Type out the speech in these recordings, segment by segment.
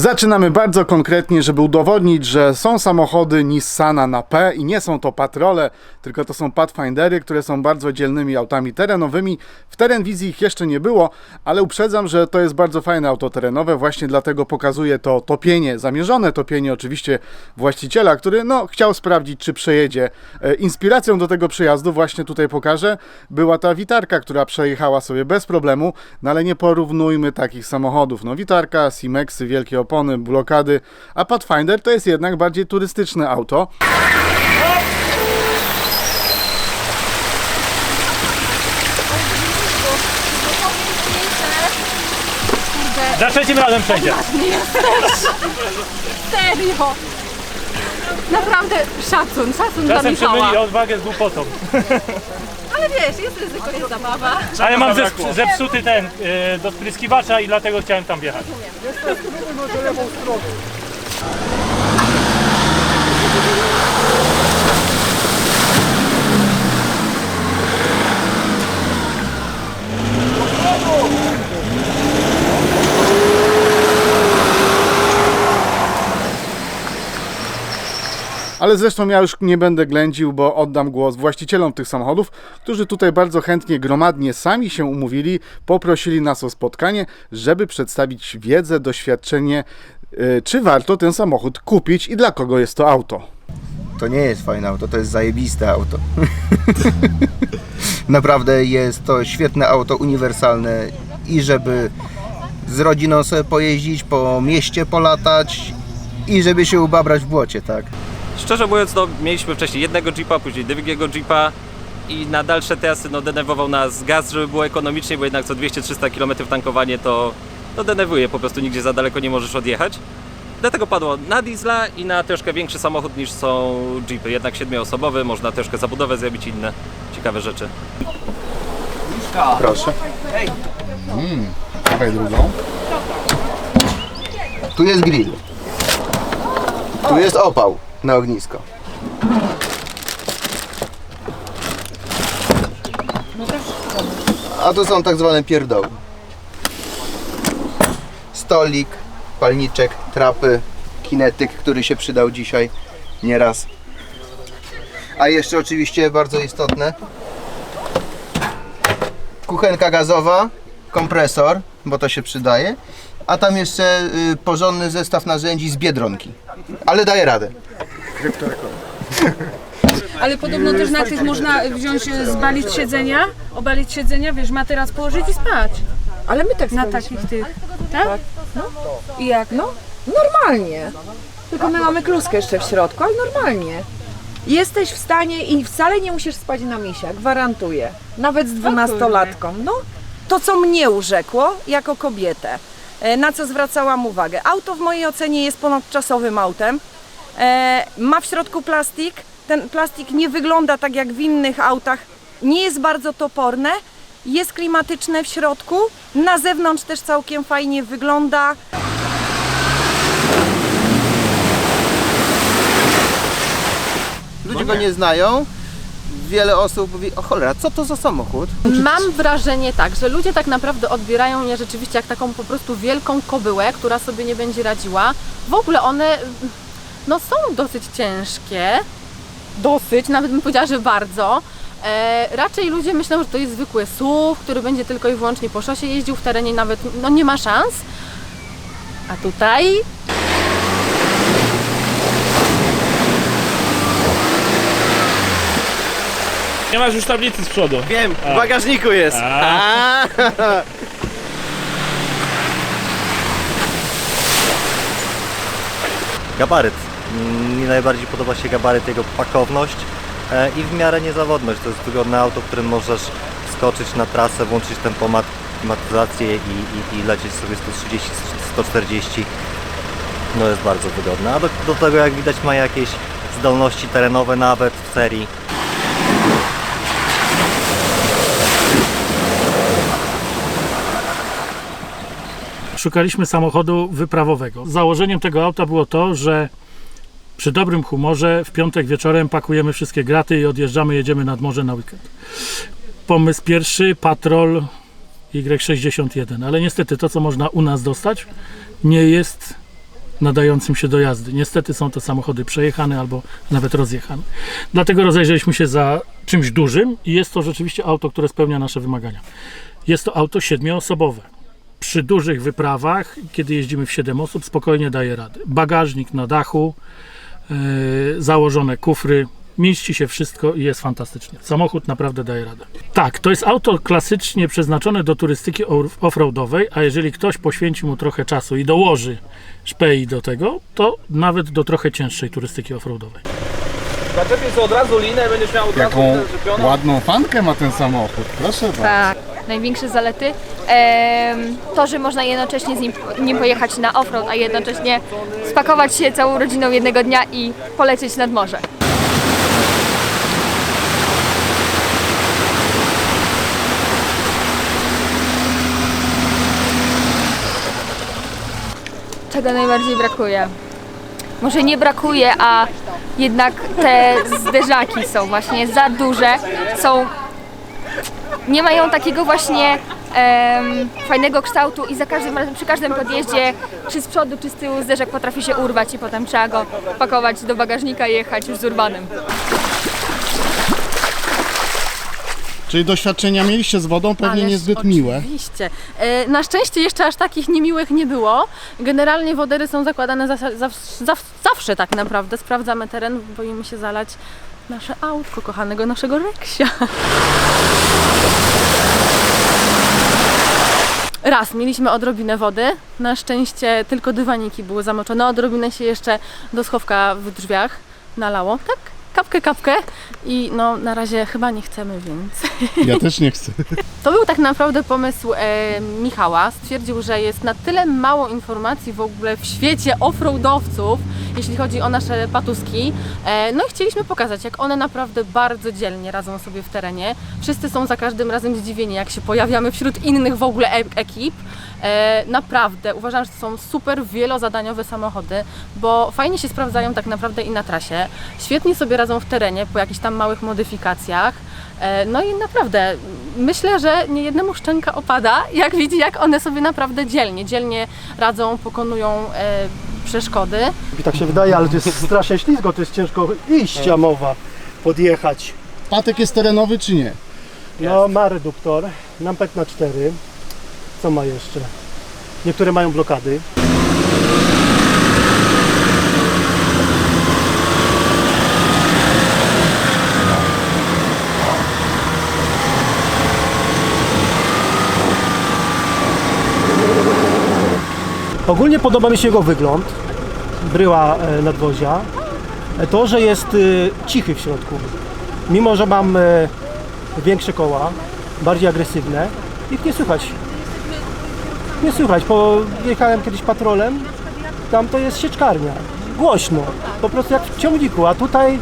Zaczynamy bardzo konkretnie, żeby udowodnić, że są samochody Nissana na P i nie są to patrole, tylko to są Pathfindery, które są bardzo dzielnymi autami terenowymi. W Terenwizji ich jeszcze nie było, ale uprzedzam, że to jest bardzo fajne auto terenowe, właśnie dlatego pokazuję to topienie, zamierzone topienie oczywiście właściciela, który no, chciał sprawdzić, czy przejedzie. E, Inspiracją do tego przejazdu właśnie tutaj pokażę, była ta witarka, która przejechała sobie bez problemu, no ale nie porównujmy takich samochodów. No witarka, Simexy, wielkie opony, blokady, a Pathfinder to jest jednak bardziej turystyczne auto. Za trzecim razem przejdzie. Serio! Naprawdę szacun, szacun dla Czasem Michała. przemyli odwagę z głupotą. Ale wiesz, jest ryzyko, jest zabawa. A ja mam zep- zepsuty ten y, do spryskiwacza i dlatego chciałem tam wjechać. Ale zresztą ja już nie będę ględził, bo oddam głos właścicielom tych samochodów, którzy tutaj bardzo chętnie, gromadnie sami się umówili, poprosili nas o spotkanie, żeby przedstawić wiedzę, doświadczenie, y, czy warto ten samochód kupić i dla kogo jest to auto. To nie jest fajne auto, to jest zajebiste auto. Naprawdę jest to świetne auto, uniwersalne i żeby z rodziną sobie pojeździć, po mieście polatać i żeby się ubabrać w błocie, tak? Szczerze mówiąc, no, mieliśmy wcześniej jednego Jeepa, później drugiego Jeepa i na dalsze trasy no, denerwował nas gaz, żeby było ekonomicznie, bo jednak co 200-300 km tankowanie to no, denerwuje, po prostu nigdzie za daleko nie możesz odjechać. Dlatego padło na diesla i na troszkę większy samochód niż są Jeepy. Jednak siedmioosobowy, można troszkę zabudowę zrobić inne ciekawe rzeczy. Proszę. Mm, dawaj drugą. Tu jest grill. Tu jest opał na ognisko. A tu są tak zwane pierdoły. Stolik, palniczek, trapy, kinetyk, który się przydał dzisiaj nieraz. A jeszcze oczywiście bardzo istotne kuchenka gazowa, kompresor, bo to się przydaje, a tam jeszcze y, porządny zestaw narzędzi z Biedronki. Ale daje radę. Ale podobno też na tych można wziąć, e, zbalić siedzenia, obalić siedzenia, wiesz, materac położyć i spać. Ale my tak Na spaliśmy. takich tych, tak? I jak? No, normalnie. Tylko my mamy kluskę jeszcze w środku, ale normalnie. Jesteś w stanie i wcale nie musisz spać na misia, gwarantuję. Nawet z dwunastolatką. No, to co mnie urzekło jako kobietę, e, na co zwracałam uwagę. Auto w mojej ocenie jest ponadczasowym autem. E, ma w środku plastik. Ten plastik nie wygląda tak jak w innych autach. Nie jest bardzo toporne. Jest klimatyczne w środku. Na zewnątrz też całkiem fajnie wygląda. Ludzie go nie znają. Wiele osób mówi, o cholera, co to za samochód? Mam wrażenie tak, że ludzie tak naprawdę odbierają mnie rzeczywiście jak taką po prostu wielką kobyłę, która sobie nie będzie radziła. W ogóle one no, są dosyć ciężkie. Dosyć, nawet bym powiedziała, że bardzo. E, raczej ludzie myślą, że to jest zwykły SUV, który będzie tylko i wyłącznie po szosie jeździł w terenie, nawet no, nie ma szans. A tutaj Nie masz już tablicy z przodu. Wiem, w bagażniku jest. A. Gabaryt. Mi najbardziej podoba się gabaryt, jego pakowność e, i w miarę niezawodność. To jest wygodne auto, którym możesz skoczyć na trasę, włączyć tempomat, klimatyzację i, i, i lecieć sobie 130-140. No jest bardzo wygodne. A do, do tego jak widać ma jakieś zdolności terenowe nawet w serii. Szukaliśmy samochodu wyprawowego. Założeniem tego auta było to, że przy dobrym humorze w piątek wieczorem pakujemy wszystkie graty i odjeżdżamy, jedziemy nad morze na weekend. Pomysł pierwszy, patrol Y61, ale niestety to, co można u nas dostać, nie jest nadającym się do jazdy. Niestety są to samochody przejechane albo nawet rozjechane. Dlatego rozejrzeliśmy się za czymś dużym i jest to rzeczywiście auto, które spełnia nasze wymagania. Jest to auto siedmioosobowe. Przy dużych wyprawach, kiedy jeździmy w 7 osób, spokojnie daje radę. Bagażnik na dachu, założone kufry, mieści się wszystko i jest fantastycznie. Samochód naprawdę daje radę. Tak, to jest auto klasycznie przeznaczone do turystyki off- offroadowej, a jeżeli ktoś poświęci mu trochę czasu i dołoży szpei do tego, to nawet do trochę cięższej turystyki offroadowej. Zaczepię sobie od razu linę, będziesz miał od Jaką razu zaczepione. ładną fankę ma ten samochód. Proszę bardzo. Tak. Największe zalety to, że można jednocześnie z nim, nim pojechać na offroad, a jednocześnie spakować się całą rodziną jednego dnia i polecieć nad morze. Czego najbardziej brakuje? Może nie brakuje, a jednak te zderzaki są właśnie za duże, są nie mają takiego właśnie em, fajnego kształtu i za każdym razem, przy każdym podjeździe, czy z przodu, czy z tyłu zderzak potrafi się urwać i potem trzeba go pakować do bagażnika i jechać już z urbanem. Czyli doświadczenia mieliście z wodą pewnie Ależ niezbyt miłe. Oczywiście. E, Na szczęście jeszcze aż takich niemiłych nie było. Generalnie wodery są zakładane za, za, za, zawsze tak naprawdę. Sprawdzamy teren, boimy się zalać nasze autko kochanego naszego Reksia. Raz mieliśmy odrobinę wody. Na szczęście tylko dywaniki były zamoczone. Odrobinę się jeszcze do schowka w drzwiach nalało. Tak, kapkę, kapkę. I no na razie chyba nie chcemy więcej. Ja też nie chcę. To był tak naprawdę pomysł e, Michała. Stwierdził, że jest na tyle mało informacji w ogóle w świecie offroadowców, jeśli chodzi o nasze patuski. E, no i chcieliśmy pokazać, jak one naprawdę bardzo dzielnie radzą sobie w terenie. Wszyscy są za każdym razem zdziwieni, jak się pojawiamy wśród innych w ogóle e- ekip. E, naprawdę uważam, że to są super wielozadaniowe samochody, bo fajnie się sprawdzają tak naprawdę i na trasie. Świetnie sobie radzą w terenie po jakichś tam małych modyfikacjach. E, No i naprawdę myślę, że nie jednemu szczęka opada, jak widzi, jak one sobie naprawdę dzielnie, dzielnie radzą, pokonują e, przeszkody. I tak się wydaje, ale to jest strasznie ślizgo, to jest ciężko iść jamowa, podjechać. Patek jest terenowy czy nie? No ma reduktor, nampet na 4. Co ma jeszcze? Niektóre mają blokady. Ogólnie podoba mi się jego wygląd, bryła e, nadwozia. E, To, że jest e, cichy w środku. Mimo, że mam większe koła, bardziej agresywne, ich nie słychać. Nie słychać, bo jechałem kiedyś patrolem, tam to jest sieczkarnia. Głośno, po prostu jak w ciągniku, a tutaj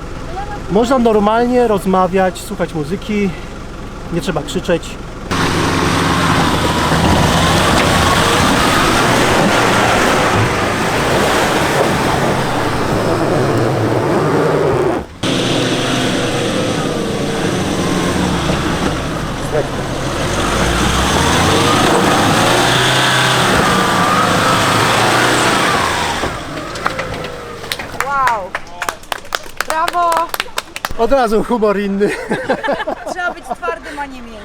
można normalnie rozmawiać, słuchać muzyki, nie trzeba krzyczeć. Wow! Brawo! Od razu humor inny, Trzeba być twardym, a nie miękkim.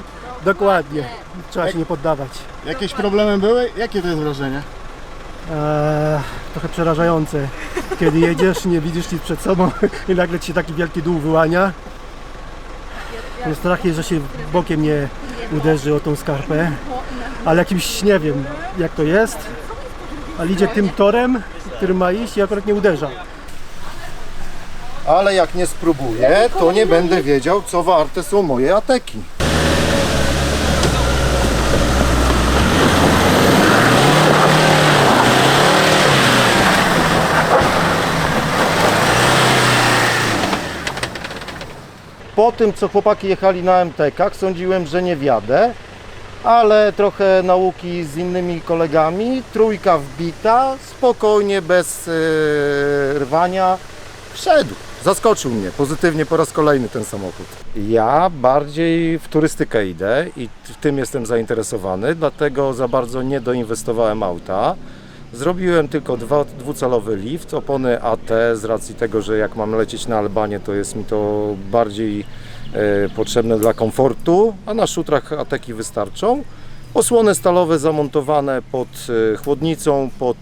dokładnie. Trzeba się nie poddawać. Jakieś problemy były? Jakie to jest wrażenie? Eee, trochę przerażające. Kiedy jedziesz, nie widzisz nic przed sobą i nagle ci się taki wielki dół wyłania. Jest strach jest, że się bokiem nie uderzy o tą skarpę. Ale jakimś, nie wiem jak to jest, ale idzie tym torem, którym ma iść i akurat nie uderza. Ale jak nie spróbuję, to nie będę wiedział, co warte są moje ateki. Po tym, co chłopaki jechali na MTK, sądziłem, że nie wjadę, ale trochę nauki z innymi kolegami, trójka wbita, spokojnie, bez e, rwania, wszedł. Zaskoczył mnie pozytywnie po raz kolejny ten samochód. Ja bardziej w turystykę idę i w tym jestem zainteresowany, dlatego za bardzo nie doinwestowałem auta. Zrobiłem tylko dwa, dwucalowy lift, opony AT z racji tego, że jak mam lecieć na Albanię, to jest mi to bardziej e, potrzebne dla komfortu, a na szutrach ateki wystarczą. Osłony stalowe zamontowane pod e, chłodnicą, pod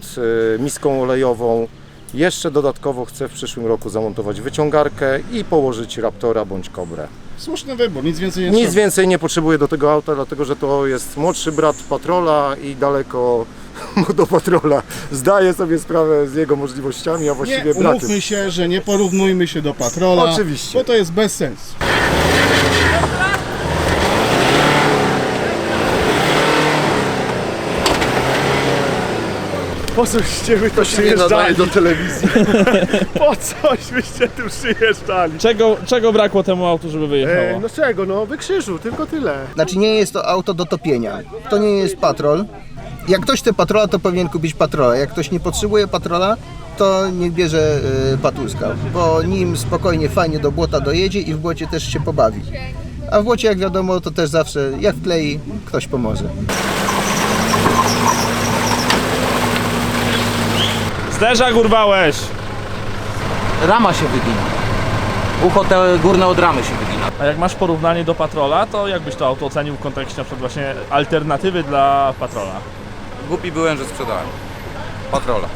e, miską olejową. Jeszcze dodatkowo chcę w przyszłym roku zamontować wyciągarkę i położyć Raptora bądź Kobrę. Słuszny wybór, nic więcej nie Nic trzeba. więcej nie potrzebuję do tego auta, dlatego że to jest młodszy brat Patrola i daleko mu do Patrola. Zdaję sobie sprawę z jego możliwościami, a właściwie Nie, brakiem. umówmy się, że nie porównujmy się do Patrola. Oczywiście. Bo to jest bez sensu. Po coście wy to przyjeżdżali? do telewizji. po coś byście tu przyjeżdżali? Czego, czego brakło temu autu, żeby wyjechało? E, no czego, no wykrzyżu, tylko tyle. Znaczy nie jest to auto do topienia. To nie jest patrol. Jak ktoś chce patrola, to powinien kupić patrola. Jak ktoś nie potrzebuje patrola, to niech bierze y, patuska, bo nim spokojnie, fajnie do błota dojedzie i w błocie też się pobawi. A w błocie, jak wiadomo, to też zawsze, jak wklei, ktoś pomoże. Zderzak urwałeś! Rama się wygina. Ucho te górne od ramy się wygina. A jak masz porównanie do Patrola, to jak byś to auto ocenił w kontekście na przykład właśnie alternatywy dla Patrola? Głupi byłem, że sprzedałem. Patrola.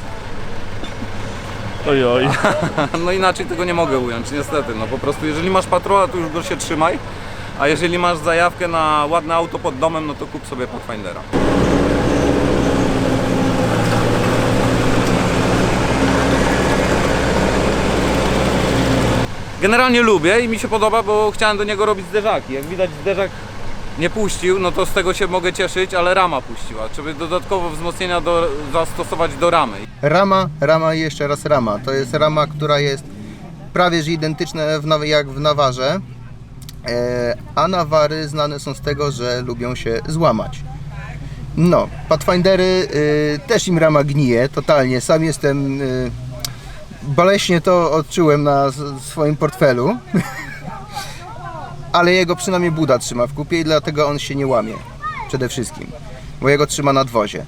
Oj, oj. No inaczej tego nie mogę ująć, niestety. No po prostu jeżeli masz patrola, to już go się trzymaj. A jeżeli masz zajawkę na ładne auto pod domem, no to kup sobie Pathfindera. Generalnie lubię i mi się podoba, bo chciałem do niego robić zderzaki. Jak widać zderzak nie puścił, no to z tego się mogę cieszyć, ale rama puściła. Trzeba dodatkowo wzmocnienia do, zastosować do ramy. Rama, rama i jeszcze raz rama. To jest rama, która jest prawie że identyczna w, jak w Nawarze, e, a Nawary znane są z tego, że lubią się złamać. No, Pathfindery y, też im rama gnije, totalnie. Sam jestem, y, boleśnie to odczułem na swoim portfelu, ale jego przynajmniej Buda trzyma w kupie i dlatego on się nie łamie, przede wszystkim, bo jego trzyma na dwozie.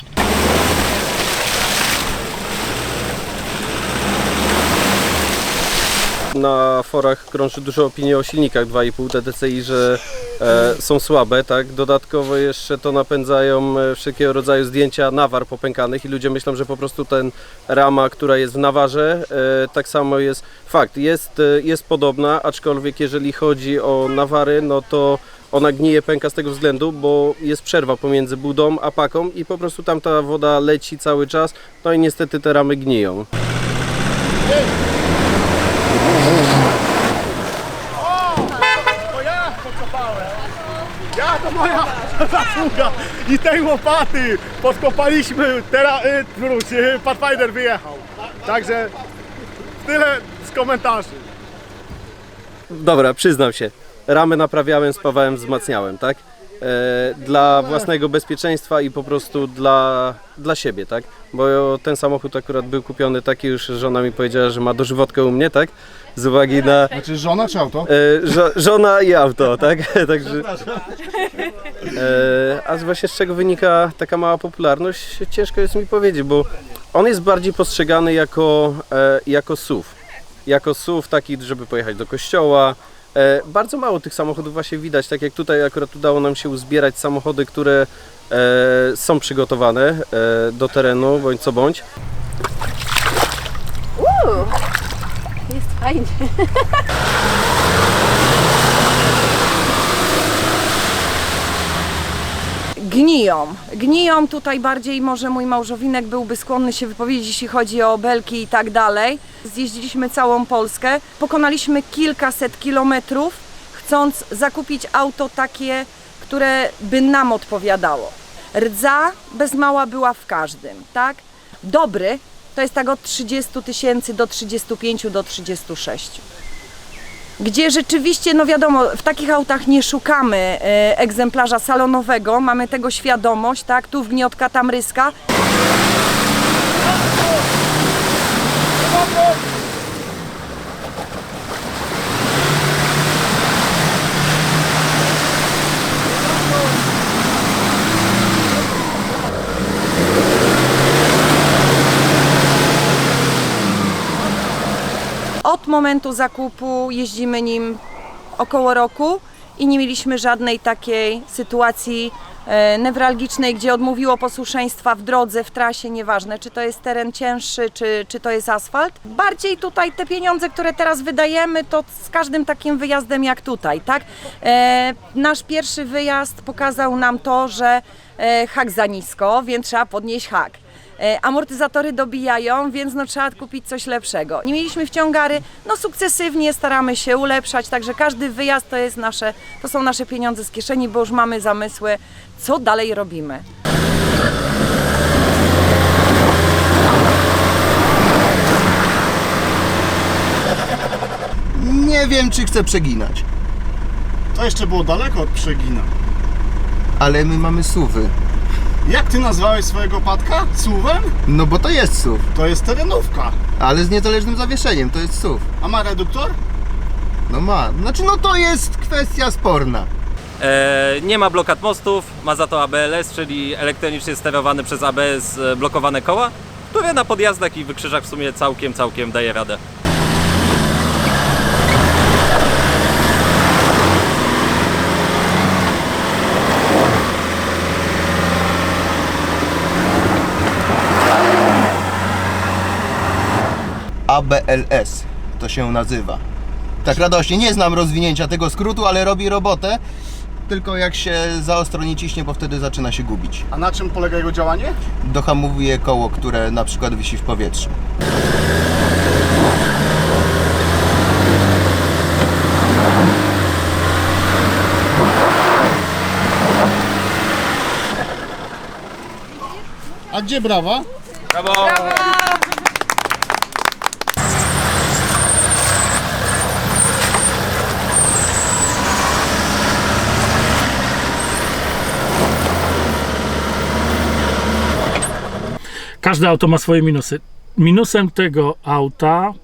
Na forach krąży dużo opinii o silnikach 2,5 TDCi, że e, są słabe, tak? Dodatkowo jeszcze to napędzają e, wszelkiego rodzaju zdjęcia nawar popękanych i ludzie myślą, że po prostu ten rama, która jest w nawarze, e, tak samo jest fakt, jest, e, jest podobna, aczkolwiek jeżeli chodzi o nawary, no to ona gnije, pęka z tego względu, bo jest przerwa pomiędzy budą a paką i po prostu tam ta woda leci cały czas, no i niestety te ramy gniją. To ja pokopałem. Ja to moja zasługa. I tej łopaty podkopaliśmy, teraz y, wróć, y, Pathfinder wyjechał. Także tyle z komentarzy. Dobra, przyznam się. Ramy naprawiałem, spawałem, wzmacniałem, tak? E, dla własnego bezpieczeństwa i po prostu dla, dla siebie, tak? Bo ten samochód akurat był kupiony taki już, żona mi powiedziała, że ma dożywotkę u mnie, tak? Z uwagi na... Znaczy żona czy auto? E, żo, żona i auto, tak? Także... E, a właśnie z czego wynika taka mała popularność, ciężko jest mi powiedzieć, bo on jest bardziej postrzegany jako, e, jako SUV. Jako SUV taki, żeby pojechać do kościoła. E, bardzo mało tych samochodów właśnie widać, tak jak tutaj akurat udało nam się uzbierać samochody, które e, są przygotowane e, do terenu, bądź co bądź. Jest fajnie. Gniją. Gniją tutaj bardziej może mój małżowinek byłby skłonny się wypowiedzieć, jeśli chodzi o belki i tak dalej. Zjeździliśmy całą Polskę, pokonaliśmy kilkaset kilometrów, chcąc zakupić auto takie, które by nam odpowiadało. Rdza bez mała była w każdym, tak? Dobry to jest tak od 30 tysięcy do 35 do 36 gdzie rzeczywiście, no wiadomo, w takich autach nie szukamy e, egzemplarza salonowego, mamy tego świadomość, tak, tu wgniotka, tam ryska. Momentu zakupu jeździmy nim około roku i nie mieliśmy żadnej takiej sytuacji e, newralgicznej, gdzie odmówiło posłuszeństwa w drodze, w trasie, nieważne czy to jest teren cięższy, czy, czy to jest asfalt. Bardziej tutaj te pieniądze, które teraz wydajemy, to z każdym takim wyjazdem jak tutaj, tak? E, nasz pierwszy wyjazd pokazał nam to, że e, hak za nisko, więc trzeba podnieść hak. E, Amortyzatory dobijają, więc no trzeba kupić coś lepszego. Nie mieliśmy wciągary, no sukcesywnie staramy się ulepszać, także każdy wyjazd to jest nasze, to są nasze pieniądze z kieszeni, bo już mamy zamysły, co dalej robimy. Nie wiem, czy chcę przeginać, To jeszcze było daleko od przegina. ale my mamy suwy. Jak ty nazwałeś swojego patka? Suwem? No bo to jest SUV, To jest terenówka. ale z niezależnym zawieszeniem, to jest SUV. A ma reduktor? No ma, znaczy no to jest kwestia sporna. E, nie ma blokad mostów, ma za to ABLS, czyli elektronicznie sterowany przez ABS e, blokowane koła, które na podjazdach i wykrzyżach w sumie całkiem, całkiem daje radę. ABLS to się nazywa. Tak radośnie, nie znam rozwinięcia tego skrótu, ale robi robotę. Tylko jak się za ostro nie ciśnie, bo wtedy zaczyna się gubić. A na czym polega jego działanie? Dohamowuje koło, które na przykład wisi w powietrzu. A gdzie brawa? Każde auto ma swoje minusy. Minusem tego auta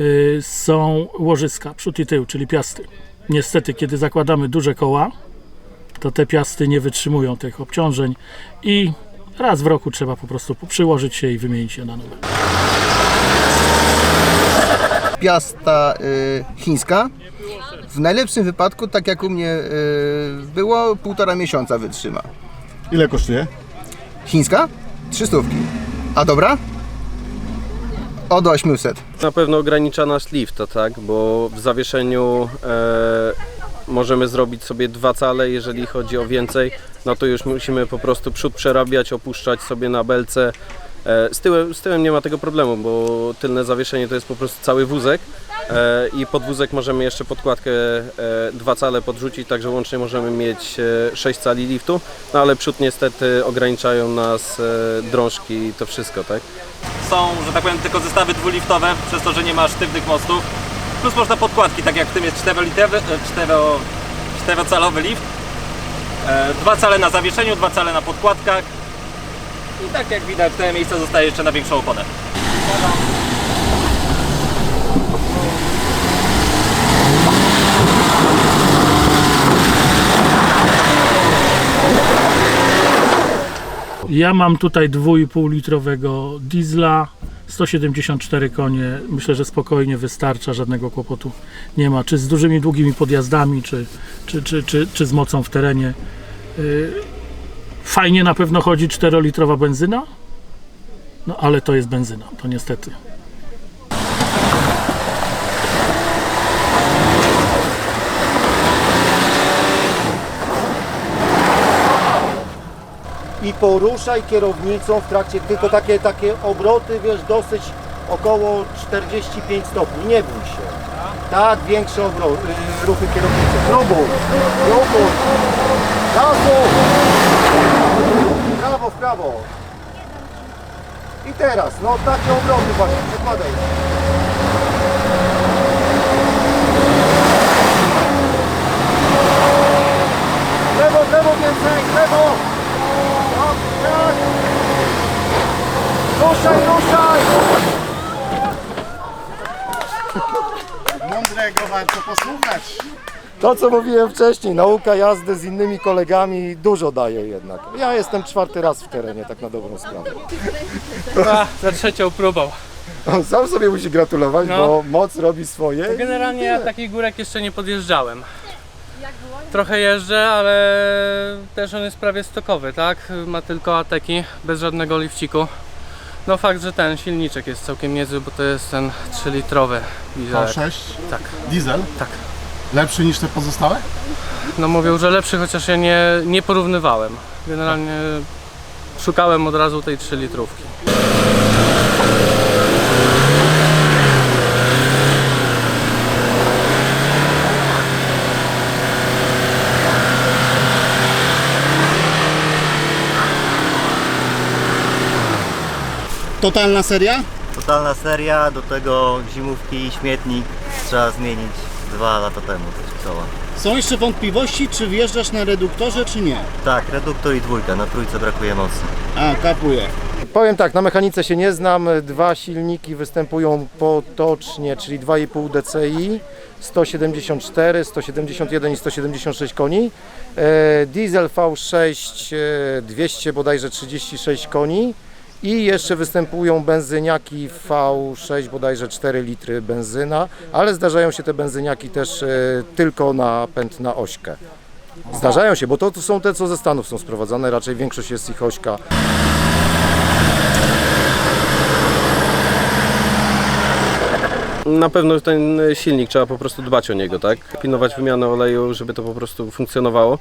y, są łożyska, przód i tył, czyli piasty. Niestety, kiedy zakładamy duże koła, to te piasty nie wytrzymują tych obciążeń i raz w roku trzeba po prostu przyłożyć się i wymienić je na nowe. Piasta y, chińska. W najlepszym wypadku, tak jak u mnie y, było, półtora miesiąca wytrzyma. Ile kosztuje? Chińska? Trzy stówki. A dobra? Od 800. Na pewno ogranicza nasz lift, tak, bo w zawieszeniu e, możemy zrobić sobie dwa cale, jeżeli chodzi o więcej, no to już musimy po prostu przód przerabiać, opuszczać sobie na belce. E, z, tyłem, z tyłem nie ma tego problemu, bo tylne zawieszenie to jest po prostu cały wózek e, i pod wózek możemy jeszcze podkładkę e, dwa cale podrzucić, także łącznie możemy mieć e, 6 cali liftu, no ale przód niestety ograniczają nas drążki i to wszystko, tak? Są, że tak powiem, tylko zestawy dwuliftowe, przez to, że nie ma sztywnych mostów. Plus można podkładki, tak jak w tym jest 4-litrowy, 4-calowy lift. Dwa cale na zawieszeniu, dwa cale na podkładkach. I tak jak widać, te miejsce zostaje jeszcze na większą oponę. Ja mam tutaj 2,5 litrowego diesla, 174 konie. Myślę, że spokojnie wystarcza, żadnego kłopotu nie ma. Czy z dużymi, długimi podjazdami, czy, czy, czy, czy, czy z mocą w terenie. Fajnie na pewno chodzi 4-litrowa benzyna, no ale to jest benzyna, to niestety. i poruszaj kierownicą w trakcie, tylko takie, takie obroty, wiesz, dosyć około 45 stopni, nie bój się. Tak, większe obroty, ruchy kierownicy. Próbuj, próbuj. Gazu! Prawo, w prawo. I teraz, no takie obroty właśnie, przekładaj. W Lewo, lewo więcej, lewo! Tak, tak. Ruszaj, ruszaj! Mądrego warto posłuchać. To co mówiłem wcześniej, nauka jazdy z innymi kolegami dużo daje jednak. Ja jestem czwarty raz w terenie, tak na dobrą sprawę. A, za trzecią próbą. On sam sobie musi gratulować, No. bo moc robi swoje. i Generalnie ja tyle. takich górek jeszcze nie podjeżdżałem. Trochę jeżdżę, ale też on jest prawie stokowy, tak? Ma tylko ateki, bez żadnego lifciku. No fakt, że ten silniczek jest całkiem niezły, bo to jest ten 3-litrowy dieselek. V6? Tak. Diesel? Tak. Lepszy niż te pozostałe? No mówią, że lepszy, chociaż ja nie, nie porównywałem. Generalnie szukałem od razu tej 3 litrówki. Totalna seria? Totalna seria, do tego zimówki i śmietnik trzeba zmienić dwa lata temu, coś koła. Są jeszcze wątpliwości, czy wjeżdżasz na reduktorze, czy nie? Tak, reduktor i dwójka, na trójce brakuje mocy. A, kapuję. Powiem tak, na mechanice się nie znam. Dwa silniki występują potocznie, czyli 2,5 DCI, 174, 171 i 176 koni. E, diesel V6 e, 200 bodajże 36 koni. I jeszcze występują benzyniaki V6 bodajże 4 litry benzyna, ale zdarzają się te benzyniaki też e, tylko na pęd na ośkę. Zdarzają się, bo to, to są te, co ze Stanów są sprowadzane, raczej większość jest ich ośka. Na pewno ten silnik trzeba po prostu dbać o niego, tak? Pilnować wymianę oleju, żeby to po prostu funkcjonowało.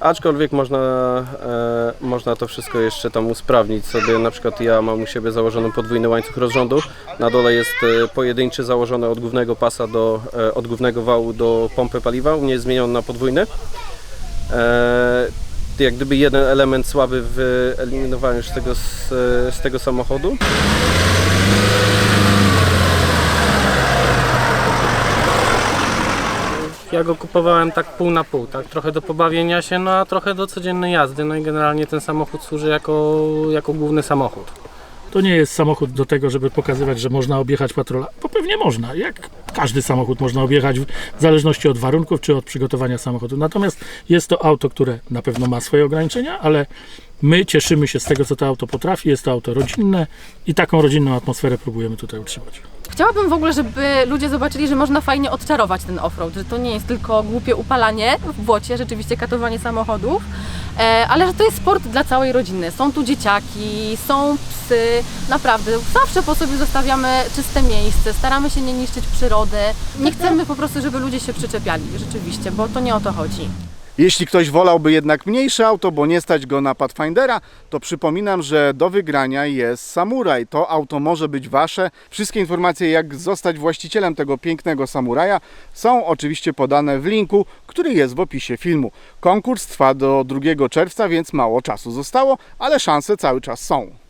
Aczkolwiek można, e, można to wszystko jeszcze tam usprawnić sobie. Na przykład ja mam u siebie założony podwójny łańcuch rozrządu. Na dole jest e, pojedynczy założony od głównego pasa do, e, od głównego wału do pompy paliwa. U mnie jest zmieniony na podwójny. E, jak gdyby jeden element słaby wyeliminowałem już z tego, z, z tego samochodu. Ja go kupowałem tak pół na pół, tak? Trochę do pobawienia się, no a trochę do codziennej jazdy. No i generalnie ten samochód służy jako, jako główny samochód. To nie jest samochód do tego, żeby pokazywać, że można objechać patrola, bo pewnie można. Jak każdy samochód można objechać w zależności od warunków czy od przygotowania samochodu. Natomiast jest to auto, które na pewno ma swoje ograniczenia, ale my cieszymy się z tego, co to auto potrafi. Jest to auto rodzinne i taką rodzinną atmosferę próbujemy tutaj utrzymać. Chciałabym w ogóle, żeby ludzie zobaczyli, że można fajnie odczarować ten offroad, że to nie jest tylko głupie upalanie w błocie, rzeczywiście katowanie samochodów, e, ale że to jest sport dla całej rodziny. Są tu dzieciaki, są psy, naprawdę zawsze po sobie zostawiamy czyste miejsce, staramy się nie niszczyć przyrody. Nie chcemy po prostu, żeby ludzie się przyczepiali, rzeczywiście, bo to nie o to chodzi. Jeśli ktoś wolałby jednak mniejsze auto, bo nie stać go na Pathfindera, to przypominam, że do wygrania jest Samuraj. To auto może być wasze. Wszystkie informacje, jak zostać właścicielem tego pięknego Samuraja, są oczywiście podane w linku, który jest w opisie filmu. Konkurs trwa do 2 czerwca, więc mało czasu zostało, ale szanse cały czas są.